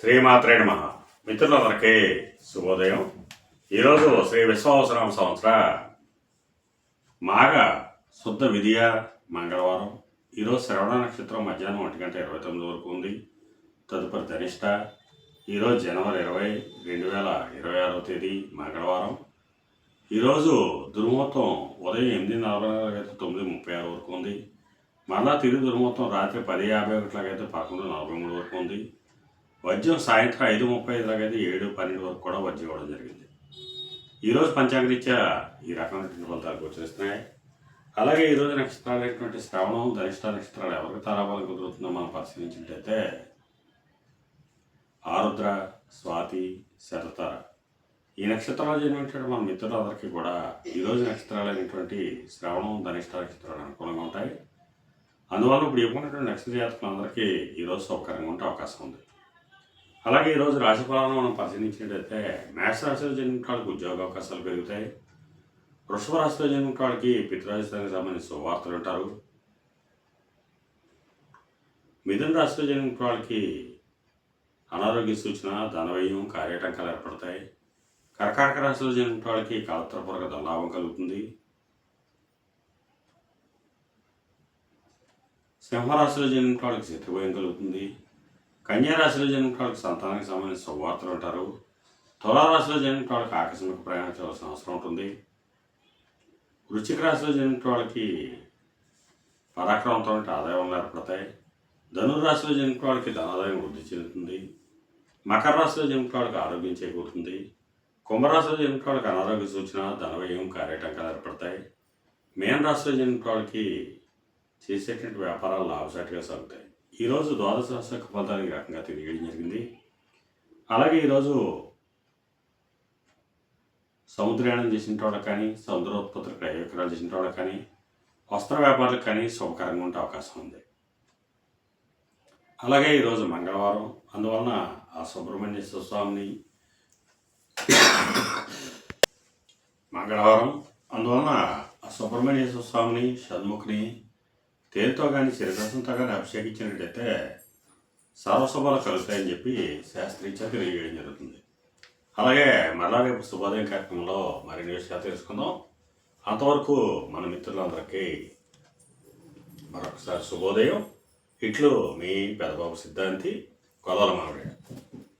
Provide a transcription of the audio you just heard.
శ్రీమాత్రే నమ. మిత్రులందరికీ శుభోదయం. ఈరోజు శ్రీ విశ్వావసరామ సంవత్సర మాఘ శుద్ధ విధియ మంగళవారం. ఈరోజు శ్రవణ నక్షత్రం మధ్యాహ్నం ఒంటి గంట ఇరవై తొమ్మిది వరకు ఉంది. తదుపరి ధనిష్ట. ఈరోజు జనవరి ఇరవై రెండు వేల ఇరవై ఆరవ తేదీ మంగళవారం. ఈరోజు దుర్ముహూర్తం ఉదయం ఎనిమిది నలభై నాలుగు తొమ్మిది ముప్పై ఆరు వరకు ఉంది. మరలా తిరిగి దుర్మూర్తం రాత్రి పది యాభై ఒకటిలాగైతే పదకొండు నలభై మూడు వరకు ఉంది. వద్యం సాయంత్రం ఐదు ముప్పై ఐదు ఐదులాగైతే ఏడు పన్నెండు వరకు కూడా వద్యం ఇవ్వడం జరిగింది. ఈరోజు పంచాంగరీత్యా ఈ రకమైనటువంటి ఫలితాలు గోచరిస్తున్నాయి అలాగే ఈరోజు నక్షత్రాలైనటువంటి శ్రవణం ధనిష్ట నక్షత్రాలు ఎవరికి తారాబలం కుదురుతుందో మనం పరిశీలించినట్టయితే ఆరుద్ర స్వాతి శరత. ఈ నక్షత్రాలు జన్మించిన మన మిత్రులందరికీ కూడా ఈరోజు నక్షత్రాలు అయినటువంటి శ్రవణం ధనిష్ట నక్షత్రాలు అనుకూలంగా ఉంటాయి. అందువల్ల ఇప్పుడు చెప్పుకున్నటువంటి నక్షత్ర జాతకులందరికీ ఈరోజు సౌకర్యంగా ఉంటే అవకాశం ఉంది. అలాగే ఈరోజు రాశిఫలాలను మనం పరిశీలించినట్టయితే మేషరాశిలో రాశిలో జన్మించిన వాళ్ళకి ఉద్యోగ అవకాశాలు పెరుగుతాయి. వృషభ రాశిలో జన్మించిన వాళ్ళకి పితృరాజధానికి సంబంధించిన శుభవార్తలు ఉంటారు. మిథున రాశిలో జన్మించిన వాళ్ళకి అనారోగ్య సూచన ధనవ్యయం కార్యటంకాలు ఏర్పడతాయి. కర్కాటక రాశిలో జన్మించిన వాళ్ళకి కాలత్రపూర్వక ధనలాభం కలుగుతుంది. సింహరాశిలో జన్మించిన వాళ్ళకి శత్రుభయం కలుగుతుంది. కన్యా రాశిలో జన్మించిన వాళ్ళకి సంతానానికి సంబంధించిన శుభవార్తలు ఉంటారు. తులారాశిలో జన్మించిన వాళ్ళకి ఆకస్మిక ప్రయాణం చేయవలసిన అవసరం ఉంటుంది. వృశ్చిక రాశిలో జన్మించిన వాళ్ళకి పరాక్రమంతో ఆదాయం ఏర్పడతాయి. ధనురాశిలో జన్మించిన వాళ్ళకి ధనాదాయం వృద్ధి చెందుతుంది. మకర రాశిలో జన్మించిన వాళ్ళకి ఆరోగ్యం చేకూరుతుంది. కుంభరాశిలో జన్మించిన వాళ్ళకి అనారోగ్య సూచన ధనవ్యయం కార్యటంకాలు ఏర్పడతాయి. మేన రాశిలో జన్మించిన వాళ్ళకి చేసేటువంటి వ్యాపారాలు లాభసాటిగా సాగుతాయి. ఈరోజు ద్వాదశ రాశి ఫలితాలు ఈ రకంగా తెలియడం జరిగింది. అలాగే ఈరోజు సముద్రయానం చేసిన వాళ్ళకి కానీ సముద్రోత్పత్తులు క్రయ చేసిన వాళ్ళకి కానీ వస్త్ర వ్యాపారులకు కానీ శుభకరంగా ఉండే అవకాశం ఉంది. అలాగే ఈరోజు మంగళవారం అందువలన ఆ సుబ్రహ్మణ్యేశ్వర స్వామిని మంగళవారం అందువలన ఆ సుబ్రహ్మణ్యేశ్వర స్వామిని షణ్ముఖిని తేనెతో కానీ శరీరసంతో కానీ అభిషేకించినట్టయితే సర్వశుభాలు కలుగుతాయని చెప్పి శాస్త్రీత్యా తెలియజేయడం జరుగుతుంది. అలాగే మరలా రేపు శుభోదయం కార్యక్రమంలో మరిన్ని విషయాలు తెలుసుకుందాం. అంతవరకు మన మిత్రులందరికీ మరొకసారి శుభోదయం. ఇట్లు మీ పెదబాబు సిద్ధాంతి కొదల మామిడి.